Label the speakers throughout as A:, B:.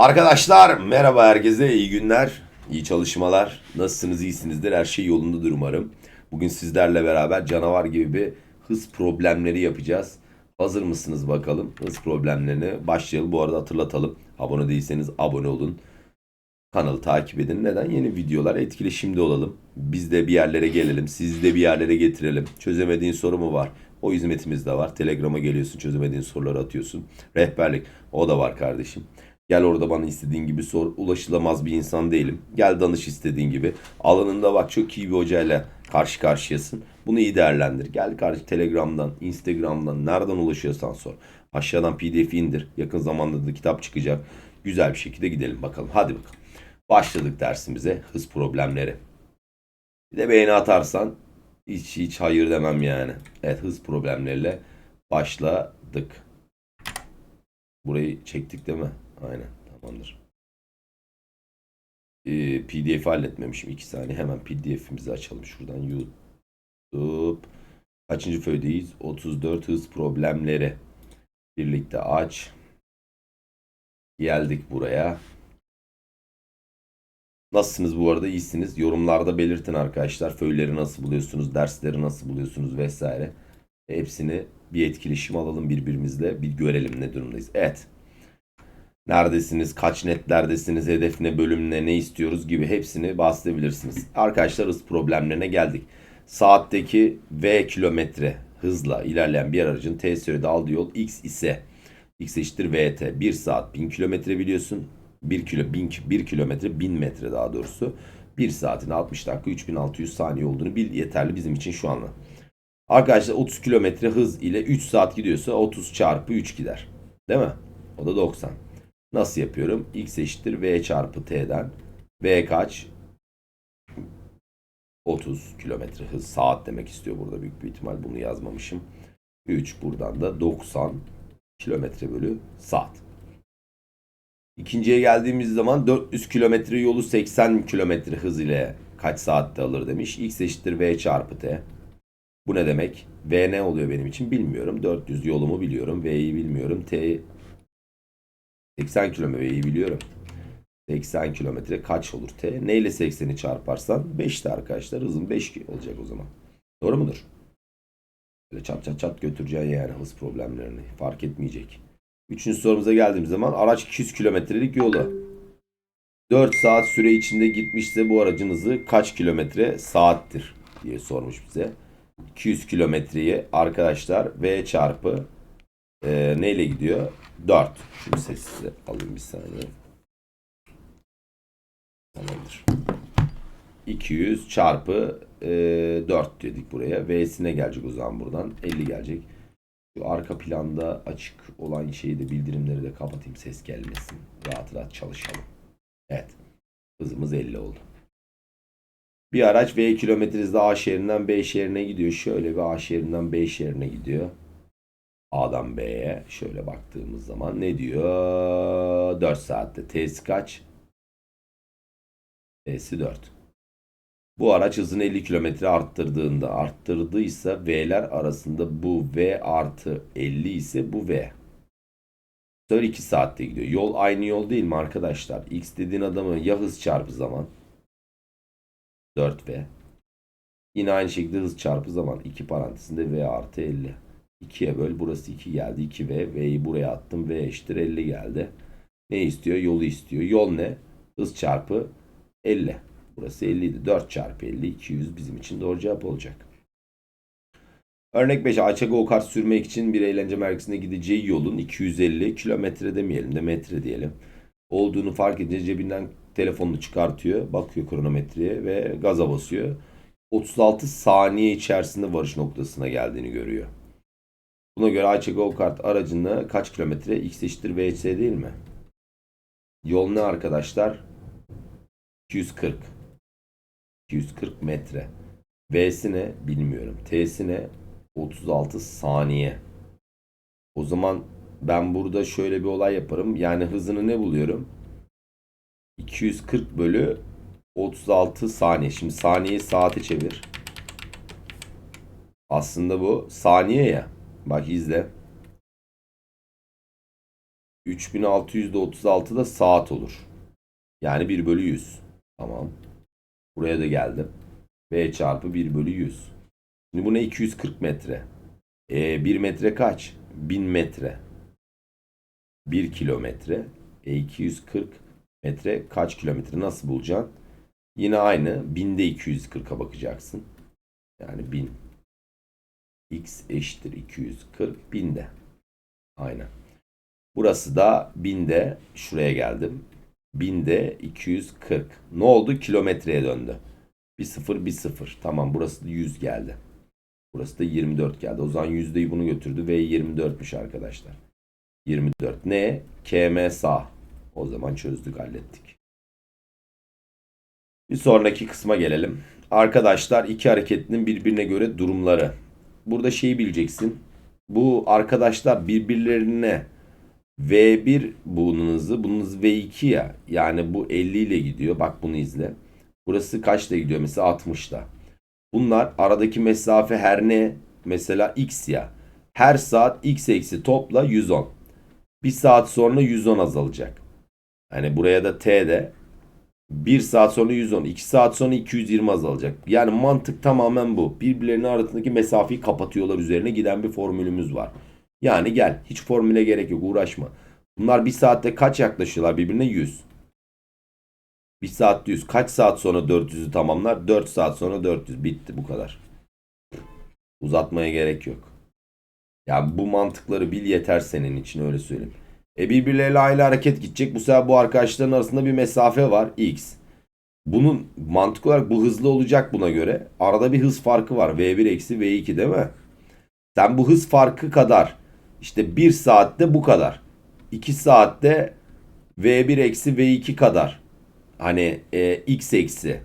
A: Arkadaşlar merhaba herkese iyi günler, iyi çalışmalar. Nasılsınız, iyisinizdir, her şey yolundadır umarım. Bugün sizlerle beraber canavar gibi bir hız problemleri yapacağız. Hazır mısınız bakalım hız problemlerini başlayalım. Bu arada hatırlatalım. Abone değilseniz abone olun. Kanalı takip edin. Neden? Yeni videolar etkileşimde olalım. Biz de bir yerlere gelelim. Sizi de bir yerlere getirelim. Çözemediğin soru mu var? O hizmetimiz de var. Telegram'a geliyorsun çözemediğin soruları atıyorsun. Rehberlik o da var kardeşim. Gel orada bana istediğin gibi sor. Ulaşılamaz bir insan değilim. Gel danış istediğin gibi. Alanında bak çok iyi bir hocayla karşı karşıyasın. Bunu iyi değerlendir. Gel karşı Telegram'dan, Instagram'dan nereden ulaşıyorsan sor. Aşağıdan pdf indir. Yakın zamanda da kitap çıkacak. Güzel bir şekilde gidelim bakalım. Hadi bakalım. Başladık dersimize. Hız problemleri. Bir de beğeni atarsan hiç hiç hayır demem yani. Evet hız problemleriyle başladık. Burayı çektik değil mi? Aynen tamamdır. Ee, PDF halletmemişim 2 saniye. Hemen PDF'imizi açalım şuradan. YouTube. Kaçıncı föydeyiz? 34 hız problemleri. Birlikte aç. Geldik buraya. Nasılsınız bu arada? İyisiniz. Yorumlarda belirtin arkadaşlar. Föyleri nasıl buluyorsunuz? Dersleri nasıl buluyorsunuz? Vesaire. Hepsini bir etkileşim alalım birbirimizle. Bir görelim ne durumdayız. Evet. Neredesiniz? Kaç netlerdesiniz? Hedef ne? Bölüm ne? Ne istiyoruz? Gibi hepsini bahsedebilirsiniz. Arkadaşlar hız problemlerine geldik. Saatteki V kilometre hızla ilerleyen bir aracın T sürede aldığı yol X ise X eşittir VT. 1 saat 1000 kilometre biliyorsun. 1 kilo 1000 1 kilometre 1000 metre daha doğrusu. 1 saatin 60 dakika 3600 saniye olduğunu bil yeterli bizim için şu anda. Arkadaşlar 30 kilometre hız ile 3 saat gidiyorsa 30 çarpı 3 gider. Değil mi? O da 90. Nasıl yapıyorum? X eşittir V çarpı T'den. V kaç? 30 kilometre hız saat demek istiyor burada büyük bir ihtimal bunu yazmamışım. 3 buradan da 90 kilometre bölü saat. İkinciye geldiğimiz zaman 400 kilometre yolu 80 kilometre hız ile kaç saatte alır demiş. X eşittir V çarpı T. Bu ne demek? V ne oluyor benim için bilmiyorum. 400 yolumu biliyorum. V'yi bilmiyorum. T 80 kilometreyi biliyorum. 80 kilometre kaç olur T? Ne ile 80'i çarparsan 5'ti arkadaşlar. Hızın 5 olacak o zaman. Doğru mudur? Böyle çat çat çat götüreceksin yani hız problemlerini. Fark etmeyecek. Üçüncü sorumuza geldiğimiz zaman araç 200 kilometrelik yolu. 4 saat süre içinde gitmişse bu aracın hızı kaç kilometre saattir diye sormuş bize. 200 kilometreyi arkadaşlar V çarpı e, neyle gidiyor? 4. Şunu sessize alayım bir saniye. Tamamdır. 200 çarpı e, 4 dedik buraya. V'sine gelecek o zaman buradan. 50 gelecek. Şu arka planda açık olan şeyi de bildirimleri de kapatayım ses gelmesin. Rahat rahat çalışalım. Evet. Hızımız 50 oldu. Bir araç V kilometre hızla A şehrinden B şehrine gidiyor. Şöyle bir A şehrinden B şehrine gidiyor. A'dan B'ye şöyle baktığımız zaman ne diyor? 4 saatte. T'si kaç? T'si 4. Bu araç hızını 50 kilometre arttırdığında arttırdıysa V'ler arasında bu V artı 50 ise bu V. Sonra 2 saatte gidiyor. Yol aynı yol değil mi arkadaşlar? X dediğin adamı ya hız çarpı zaman 4V. Yine aynı şekilde hız çarpı zaman 2 parantezinde V artı 50. 2'ye böl. Burası 2 geldi. 2V. V'yi buraya attım. V eşittir 50 geldi. Ne istiyor? Yolu istiyor. Yol ne? Hız çarpı 50. Burası 50 idi. 4 çarpı 50. 200 bizim için doğru cevap olacak. Örnek 5. Ayça go kart sürmek için bir eğlence merkezine gideceği yolun 250 kilometre demeyelim de metre diyelim. Olduğunu fark edince cebinden telefonunu çıkartıyor. Bakıyor kronometreye ve gaza basıyor. 36 saniye içerisinde varış noktasına geldiğini görüyor. Buna göre Ayça Go Kart aracında kaç kilometre? X eşittir VC değil mi? Yol ne arkadaşlar? 240. 240 metre. V'si ne? Bilmiyorum. T'si ne? 36 saniye. O zaman ben burada şöyle bir olay yaparım. Yani hızını ne buluyorum? 240 bölü 36 saniye. Şimdi saniyeyi saate çevir. Aslında bu saniye ya. Bak izle. 3600'de 36 da saat olur. Yani 1 bölü 100. Tamam. Buraya da geldim. V çarpı 1 bölü 100. Şimdi bu ne? 240 metre. E, 1 metre kaç? 1000 metre. 1 kilometre. E, 240 metre kaç kilometre? Nasıl bulacaksın? Yine aynı. 1000'de 240'a bakacaksın. Yani 1000. X eşittir 240 1000'de. Aynen. Burası da 1000'de şuraya geldim. 1000'de 240. Ne oldu? Kilometreye döndü. Bir sıfır bir sıfır. Tamam burası da 100 geldi. Burası da 24 geldi. O zaman yüzdeyi bunu götürdü ve 24'müş arkadaşlar. 24 ne? KM sağ. O zaman çözdük hallettik. Bir sonraki kısma gelelim. Arkadaşlar iki hareketinin birbirine göre durumları. Burada şeyi bileceksin. Bu arkadaşlar birbirlerine V1 bunun hızı, bunun hızı V2 ya. Yani bu 50 ile gidiyor. Bak bunu izle. Burası kaçla gidiyor? Mesela 60'la. Bunlar aradaki mesafe her ne? Mesela x ya. Her saat x eksi topla 110. Bir saat sonra 110 azalacak. Hani buraya da t de 1 saat sonra 110, 2 saat sonra 220 azalacak. Yani mantık tamamen bu. Birbirlerinin arasındaki mesafeyi kapatıyorlar üzerine giden bir formülümüz var. Yani gel hiç formüle gerek yok uğraşma. Bunlar bir saatte kaç yaklaşıyorlar birbirine? 100. Bir saatte 100. Kaç saat sonra 400'ü tamamlar? 4 saat sonra 400. Bitti bu kadar. Uzatmaya gerek yok. Yani bu mantıkları bil yeter senin için öyle söyleyeyim. E birbirleriyle aynı hareket gidecek. Bu sefer bu arkadaşların arasında bir mesafe var. X. Bunun mantık olarak bu hızlı olacak buna göre. Arada bir hız farkı var. V1 eksi V2 değil mi? Sen bu hız farkı kadar işte 1 saatte bu kadar. 2 saatte V1 eksi V2 kadar. Hani e, X eksi.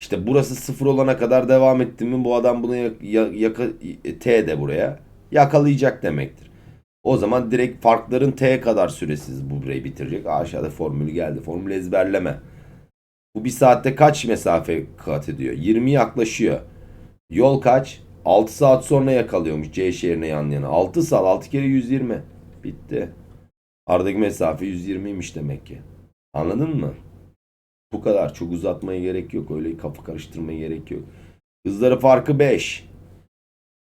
A: İşte burası sıfır olana kadar devam ettin mi bu adam bunu yak, yak- yaka- T de buraya yakalayacak demektir. O zaman direkt farkların T kadar süresiz bu burayı bitirecek. Aşağıda formülü geldi. Formülü ezberleme. Bu bir saatte kaç mesafe kat ediyor? 20 yaklaşıyor. Yol kaç? 6 saat sonra yakalıyormuş C şehrine yan yana. 6 saat 6 kere 120. Bitti. Aradaki mesafe 120'ymiş demek ki. Anladın mı? Bu kadar. Çok uzatmaya gerek yok. Öyle kafa karıştırmaya gerek yok. Hızları farkı 5.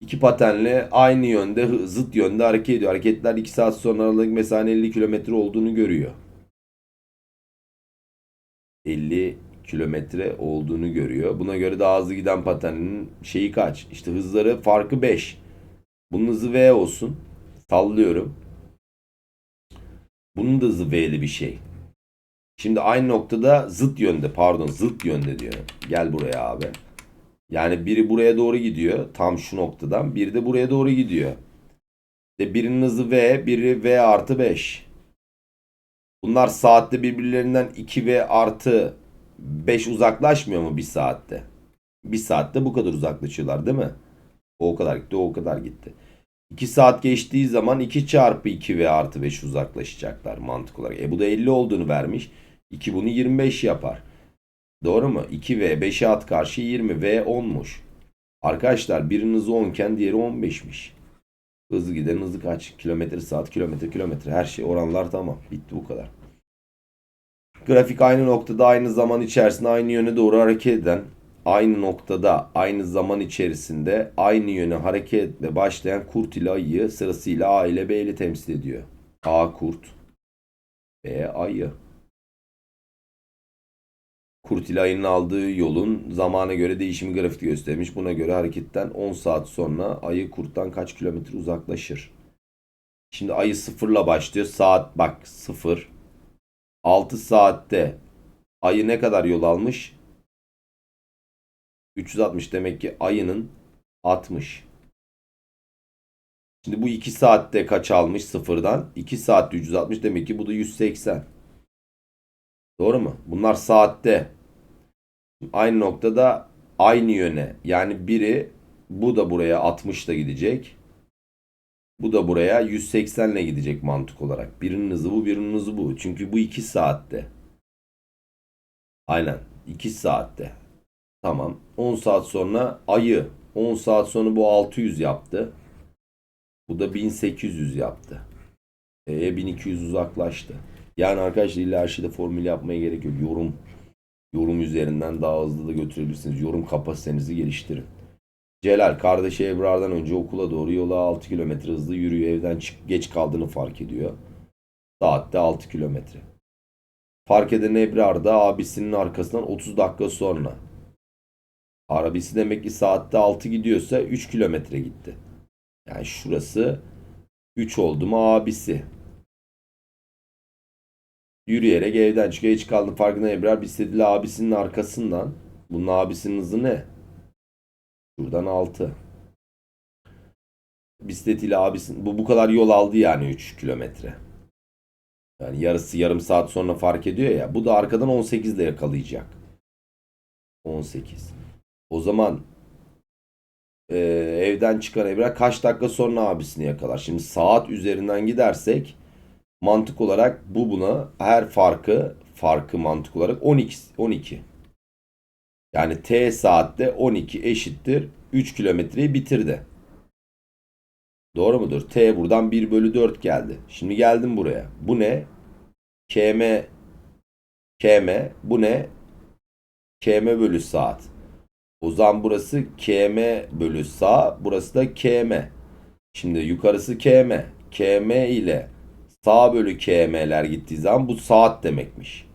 A: İki patenle aynı yönde, zıt yönde hareket ediyor. Hareketler 2 saat sonra aralık mesafenin 50 kilometre olduğunu görüyor. 50 kilometre olduğunu görüyor. Buna göre daha hızlı giden patenin şeyi kaç? İşte hızları farkı 5. Bunun hızı V olsun. Sallıyorum. Bunun da hızı V'li bir şey. Şimdi aynı noktada zıt yönde pardon zıt yönde diyor. Gel buraya abi. Yani biri buraya doğru gidiyor. Tam şu noktadan. Biri de buraya doğru gidiyor. İşte birinin hızı V, biri V artı 5. Bunlar saatte birbirlerinden 2V artı 5 uzaklaşmıyor mu bir saatte? Bir saatte bu kadar uzaklaşıyorlar değil mi? O kadar gitti, o kadar gitti. 2 saat geçtiği zaman 2 çarpı 2V artı 5 uzaklaşacaklar mantık olarak. E bu da 50 olduğunu vermiş. 2 bunu 25 yapar. Doğru mu? 2V 5'e at karşı 20. V 10'muş. Arkadaşlar birinin hızı 10 iken diğeri 15'miş. Hızlı giden hızı kaç? Kilometre saat, kilometre, kilometre. Her şey oranlar tamam. Bitti bu kadar. Grafik aynı noktada aynı zaman içerisinde aynı yöne doğru hareket eden aynı noktada aynı zaman içerisinde aynı yöne hareketle başlayan kurt ile ayıyı sırasıyla A ile B ile temsil ediyor. A kurt, B ayı. Kurt ile ayının aldığı yolun zamana göre değişimi grafikte göstermiş. Buna göre hareketten 10 saat sonra ayı kurttan kaç kilometre uzaklaşır? Şimdi ayı sıfırla başlıyor. Saat bak sıfır. 6 saatte ayı ne kadar yol almış? 360 demek ki ayının 60. Şimdi bu 2 saatte kaç almış sıfırdan? 2 saatte 360 demek ki bu da 180. Doğru mu? Bunlar saatte. Aynı noktada aynı yöne. Yani biri bu da buraya 60 ile gidecek. Bu da buraya 180 ile gidecek mantık olarak. Birinin hızı bu, birinin hızı bu. Çünkü bu 2 saatte. Aynen. 2 saatte. Tamam. 10 saat sonra ayı. 10 saat sonra bu 600 yaptı. Bu da 1800 yaptı. E 1200 uzaklaştı. Yani arkadaşlar illa her şeyde formül yapmaya gerek yok. Yorum yorum üzerinden daha hızlı da götürebilirsiniz. Yorum kapasitenizi geliştirin. Celal kardeşi Ebrar'dan önce okula doğru yola 6 kilometre hızlı yürüyor. Evden çık geç kaldığını fark ediyor. Saatte 6 kilometre. Fark eden Ebrar da abisinin arkasından 30 dakika sonra. Abisi demek ki saatte 6 gidiyorsa 3 kilometre gitti. Yani şurası 3 oldu mu abisi. Yürüyerek evden çıkıyor. Hiç kaldı farkında Ebrar bisikletiyle abisinin arkasından. Bunun abisinin hızı ne? Şuradan 6. Bisikletiyle abisinin bu bu kadar yol aldı yani 3 kilometre. Yani yarısı yarım saat sonra fark ediyor ya. Bu da arkadan 18 ile yakalayacak. 18. O zaman e, evden çıkan Ebrar kaç dakika sonra abisini yakalar? Şimdi saat üzerinden gidersek mantık olarak bu buna her farkı farkı mantık olarak 12 12. Yani t saatte 12 eşittir 3 kilometreyi bitirdi. Doğru mudur? T buradan 1 bölü 4 geldi. Şimdi geldim buraya. Bu ne? km km bu ne? km bölü saat. O zaman burası km bölü sağ. Burası da km. Şimdi yukarısı km. km ile sağ bölü km'ler gittiği zaman bu saat demekmiş.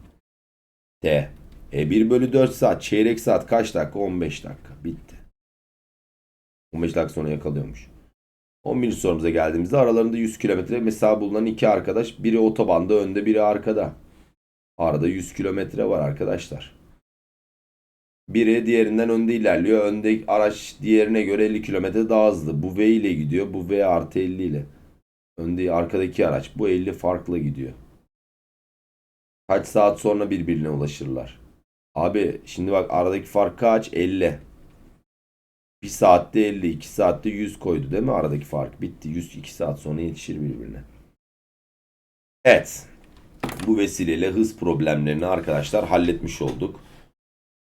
A: T. E 1 bölü 4 saat. Çeyrek saat kaç dakika? 15 dakika. Bitti. 15 dakika sonra yakalıyormuş. 11. sorumuza geldiğimizde aralarında 100 kilometre mesafe bulunan iki arkadaş. Biri otobanda önde biri arkada. Arada 100 kilometre var arkadaşlar. Biri diğerinden önde ilerliyor. Önde araç diğerine göre 50 kilometre daha hızlı. Bu V ile gidiyor. Bu V artı 50 ile. Önde arkadaki araç. Bu 50 farklı gidiyor. Kaç saat sonra birbirine ulaşırlar? Abi şimdi bak aradaki fark kaç? 50. 1 saatte 50, 2 saatte 100 koydu değil mi? Aradaki fark bitti. 100 2 saat sonra yetişir birbirine. Evet. Bu vesileyle hız problemlerini arkadaşlar halletmiş olduk.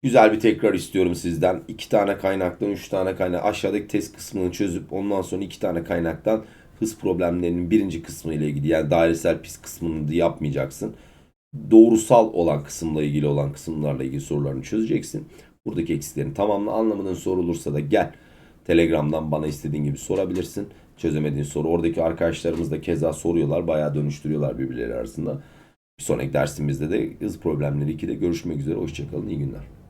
A: Güzel bir tekrar istiyorum sizden. 2 tane kaynaktan 3 tane kaynak. Aşağıdaki test kısmını çözüp ondan sonra 2 tane kaynaktan hız problemlerinin birinci kısmı ile ilgili yani dairesel pis kısmını da yapmayacaksın. Doğrusal olan kısımla ilgili olan kısımlarla ilgili sorularını çözeceksin. Buradaki eksiklerini tamamla anlamadığın soru olursa da gel. Telegram'dan bana istediğin gibi sorabilirsin. Çözemediğin soru. Oradaki arkadaşlarımız da keza soruyorlar. Bayağı dönüştürüyorlar birbirleri arasında. Bir sonraki dersimizde de hız problemleri 2'de görüşmek üzere. Hoşçakalın. iyi günler.